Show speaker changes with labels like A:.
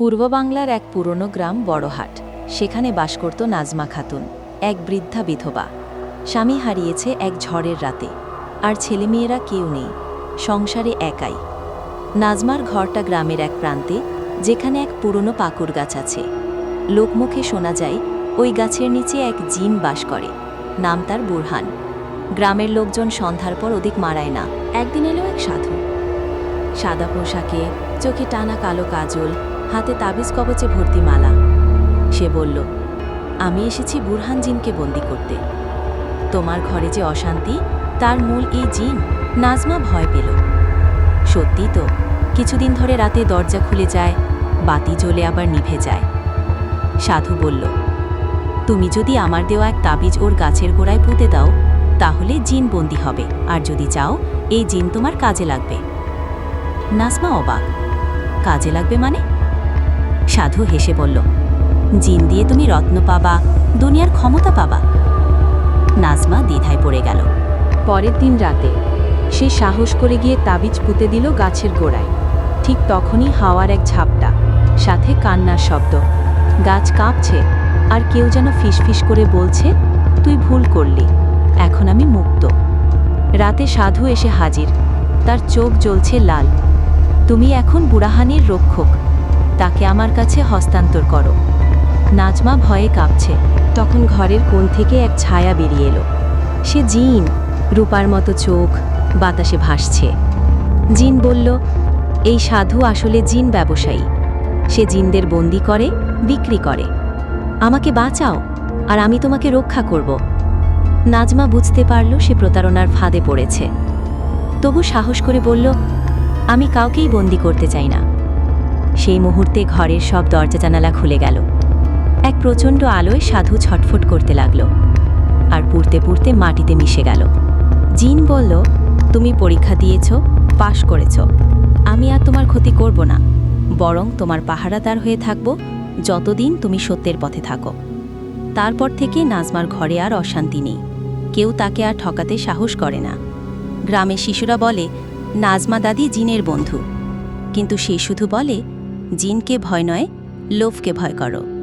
A: পূর্ব বাংলার এক পুরনো গ্রাম বড়হাট। সেখানে বাস করত নাজমা খাতুন, এক বৃদ্ধা বিধবা। স্বামী হারিয়েছে এক ঝড়ের রাতে। আর ছেলেমেয়েরা কেউ নেই, সংসারে একাই। নাজমার ঘরটা গ্রামের এক প্রান্তে, যেখানে এক পুরনো পাকুর গাছ আছে। লোকমুখে শোনা যায়, ওই গাছের নিচে এক জিন বাস করে। নাম তার বুরহান। গ্রামের লোকজন সন্ধ্যার পর ওদিক মারায় না। একদিন এলো এক সাধু। সাদা পোশাকে, চোখে টানা কালো কাজল হাতে তাবিজ কবচে ভর্তি মালা। সে বলল, আমি এসেছি বুরহান জিনকে বন্দি করতে। তোমার ঘরে যে অশান্তি, তার মূল এই জিন নাজমা ভয় পেল। সত্যি তো, কিছুদিন ধরে রাতে দরজা খুলে যায়, বাতি জ্বলে আবার নিভে যায়। সাধু বলল, তুমি যদি আমার দেওয়া এক তাবিজ ওর গাছের গোড়ায় পুঁতে দাও, তাহলে জিন বন্দি হবে, আর যদি চাও, এই জিন তোমার কাজে লাগবে। নাজমা অবাক, কাজে লাগবে মানে? সাধু হেসে বলল, জিন দিয়ে তুমি রত্ন পাবা, দুনিয়ার ক্ষমতা পাবা। নাজমা দ্বিধায় পড়ে গেল।
B: পরের দিন রাতে সে সাহস করে গিয়ে তাবিজ পুঁতে দিল গাছের গোড়ায়। ঠিক তখনই হাওয়ার এক ঝাপটা, সাথে কান্নার শব্দ। গাছ কাঁপছে, আর কেউ যেন ফিসফিস করে বলছে, তুই ভুল করলি, এখন আমি মুক্ত। রাতে সাধু এসে হাজির, তার চোখ জ্বলছে লাল। তুমি এখন বুড়াহানির রক্ষক তাকে আমার কাছে হস্তান্তর করো। নাজমা ভয়ে কাঁপছে। তখন ঘরের কোণ থেকে এক ছায়া বেরিয়ে এলো। সে জিন। রূপার মতো চোখ, বাতাসে ভাসছে। জিন বলল, এই সাধু আসলে জিন ব্যবসায়ী। সে জিনদের বন্দি করে, বিক্রি করে। আমাকে বাঁচাও, আর আমি তোমাকে রক্ষা করব। নাজমা বুঝতে পারল সে প্রতারণার ফাঁদে পড়েছে। তবু সাহস করে বলল, আমি কাউকেই বন্দি করতে চাই না। সেই মুহূর্তে ঘরের সব দরজা জানালা খুলে গেল। এক প্রচণ্ড আলোয় সাধু ছটফট করতে লাগল আর পুড়তে পুড়তে মাটিতে মিশে গেল। জিন বলল, তুমি পরীক্ষা দিয়েছ, পাশ করেছ। আমি আর তোমার ক্ষতি করব না। বরং তোমার পাহারাদার হয়ে থাকব যতদিন তুমি সত্যের পথে থাকো। তারপর থেকে নাজমার ঘরে আর অশান্তি নেই। কেউ তাকে আর ঠকাতে সাহস করে না। গ্রামের শিশুরা বলে, নাজমা দাদি জিনের বন্ধু। কিন্তু সে শুধু বলে জিনকে ভয় নয় লোভকে ভয় করো।